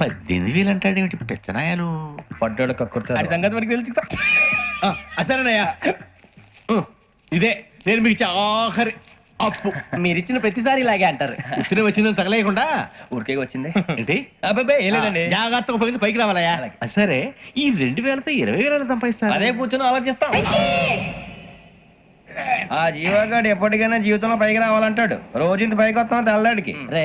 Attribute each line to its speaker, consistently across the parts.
Speaker 1: పద్దెనిమిది వేలు అంటాడేమిటి పెచ్చనాయాలు
Speaker 2: పడ్డాడు కక్కుర్తాడు
Speaker 1: సంగతి మనకి తెలుసు అసలేనయ్యా. ఇదే నేను మీకు ఇచ్చే ఆఖరి అప్పు.
Speaker 2: మీరు ఇచ్చిన ప్రతిసారి ఇలాగే అంటారు.
Speaker 1: తిని వచ్చిందని తగలేయకుండా.
Speaker 2: ఊరికే వచ్చింది.
Speaker 1: ఏంటి?
Speaker 2: అబ్బాయి ఏం లేదండి.
Speaker 1: జాగ్రత్తగా ఉపయోగించి పైకి రావాలయ్యా. సరే ఈ రెండు వేలతో ఇరవై వేల సంపాదిస్తారు?
Speaker 2: అదే కూర్చొని ఆలోచిస్తాం. ఆ జీవగాడు ఎప్పటికైనా జీవితంలో పైకి రావాలంటాడు. రోజు ఇంత పైకి వస్తాం తెల్లడికి
Speaker 3: రే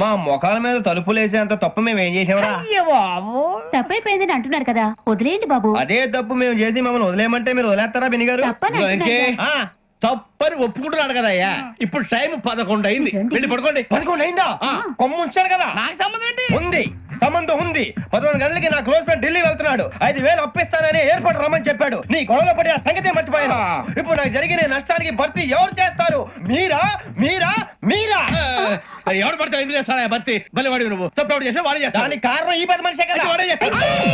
Speaker 2: మా మొఖాల మీద తలుపులు వేసేంత తప్పు మేము ఏం చేసామరా
Speaker 4: అయ్యో బాబు.
Speaker 5: తప్పైపోయిందని అంటున్నారు కదా వదిలేయండి బాబు.
Speaker 2: అదే తప్పు మేము చేసి మమ్మల్ని వదిలేయమంటే మీరు వదిలేస్తారా బిని గారు
Speaker 5: తప్పని అంటున్నారు కదా.
Speaker 1: తప్పని ఒప్పుకుంటున్నాడు కదా అయ్యా. ఇప్పుడు టైం పదకొండు అయింది. వెళ్ళి పడుకోండి.
Speaker 2: పదకొండు అయిందా? కొమ్ము ఉంచాడు కదా.
Speaker 4: నాకు సంబంధం ఏంటి?
Speaker 2: ఉంది. సంబంధం ఉంది. పదకొండు గంటలకి నా క్లోజ్ ఫ్రెండ్ ఢిల్లీ వెళ్తున్నాడు. ఐదు వేలు అప్పిస్తానని ఎయిర్పోర్ట్ రమ్మని చెప్పాడు. నీ గొడవలో పడి ఆ సంగతి మర్చిపోయాను. ఇప్పుడు నాకు జరిగిన ఈ నష్టానికి భర్తీ ఎవరు చేస్తారు? మీరా? మీరా?
Speaker 1: ఎవడు పడితే ఎందుకు చేస్తాడా భర్తీ? మళ్ళీ వాడి నువ్వు. తప్పు ఎవడు చేసా వాడే చేస్తాడు.
Speaker 2: దానికి కారణం ఈ పది మనిషే కదా.
Speaker 1: వాడే చేస్తాడు.